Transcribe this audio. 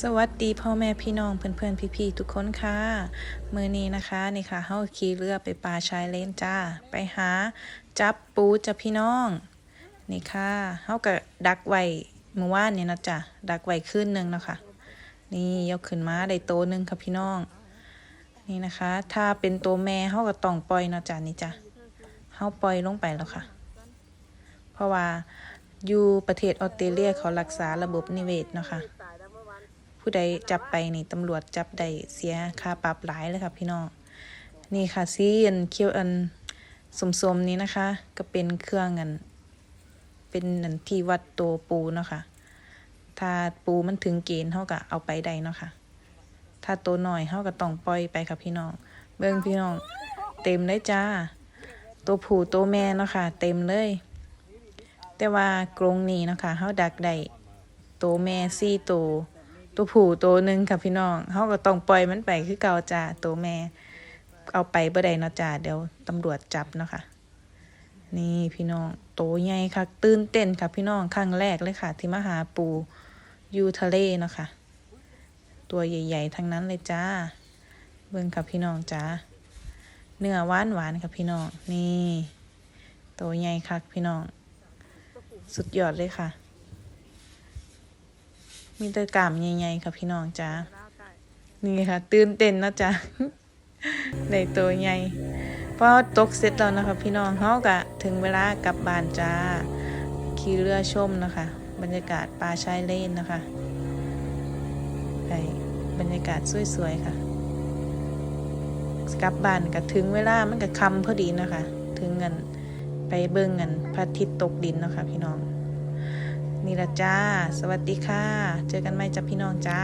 สวัสดีพ่อแม่พี่น้องเพื่อนเพื่อนพี่พี่ๆทุกคนค่ะมือนี้นะคะนี่ค่ะเฮาขี่เรือไปป่าชายเลนจ้า ไปหาจับปูจ้ะพี่น้องนี่ค่ะเฮาก็ดักไว้เมื่อวานเนี่นะจ้ะดักไว้คืนหนึ่งนะคะนี่ยกขึ้นมาได้โตหนึ่งค่ะพี่น้อง นี่นะคะ ถ้าเป็นตัวแม่เฮาก็ต้องปล่อยนะจ้ะนี่จ้ะเฮาปล่อยลงไปแล้วค่ะ เพราะว่าอยู่ประเทศออสเตรเลียเขารักษาระบบนิเวศเนาะค่ะ ผู้ใดจับไปนี่ตำรวจจับได้เสียค่าปรับหลายเลยค่ะพี่น้องนี่ค่ะซีอันเคี้ยวอันสมๆนี้นะคะ ก็เป็นเครื่องอันเป็นอันที่วัดตัวปูเนาะค่ะถ้าปูมันถึงเกณฑ์เท่ากับเอาไปได้เนาะค่ะถ้าตัวหน่อยเท่ากับต้องปล่อยไปค่ะพี่น้องเบิ่งพี่น้องเต็มเลยจ้า ตัวผูตัวแม่เนาะค่ะเต็มเลย แต่ว่ากรงนี้เนาะค่ะเฮาดักได้ตัวแม่สี่ตัว ตัวผู้ตัวหนึ่งค่ะพี่น้องเฮาก็ต้องปล่อยมันไปคือเก่าจ้าตัวแม่ เอาไปบ่ได้เนาะจ้าเดี๋ยวตำรวจจับเนาะค่ะ นี่พี่น้องโตใหญ่ค่ะ ตื่นเต้นค่ะพี่น้องครั้งแรกเลยค่ะ ที่มาหาปูอยู่ทะเลเนาะค่ะ ตัวใหญ่ ๆ ทั้งนั้นเลยจ้า เบิ่งค่ะพี่น้องจ้าเนื้อหวานหวานค่ะพี่น้อง นี่โตใหญ่ค่ะพี่น้อง สุดยอดเลยค่ะ มีแต่กล้ามใหญ่ๆค่ะพี่น้องจ้านี่ค่ะ ตื่นเต้นนะจ้ะได้ตัวใหญ่พอตกเสร็จแล้วนะคะ พี่น้องเฮากะถึงเวลากลับบ้านจ้าขี่เรือชมนะคะ บรรยากาศป่าชายเลนนะคะได้บรรยากาศสวยๆค่ะ กลับบ้านก็ถึงเวลามันก็คำพอดีนะคะ ถึงเงินไปเบิ่งเงินพระอาทิตย์ตกดินนะคะ พี่น้อง นี่ละจ้า สวัสดีค่ะ เจอกันใหม่จ้าพี่น้องจ้า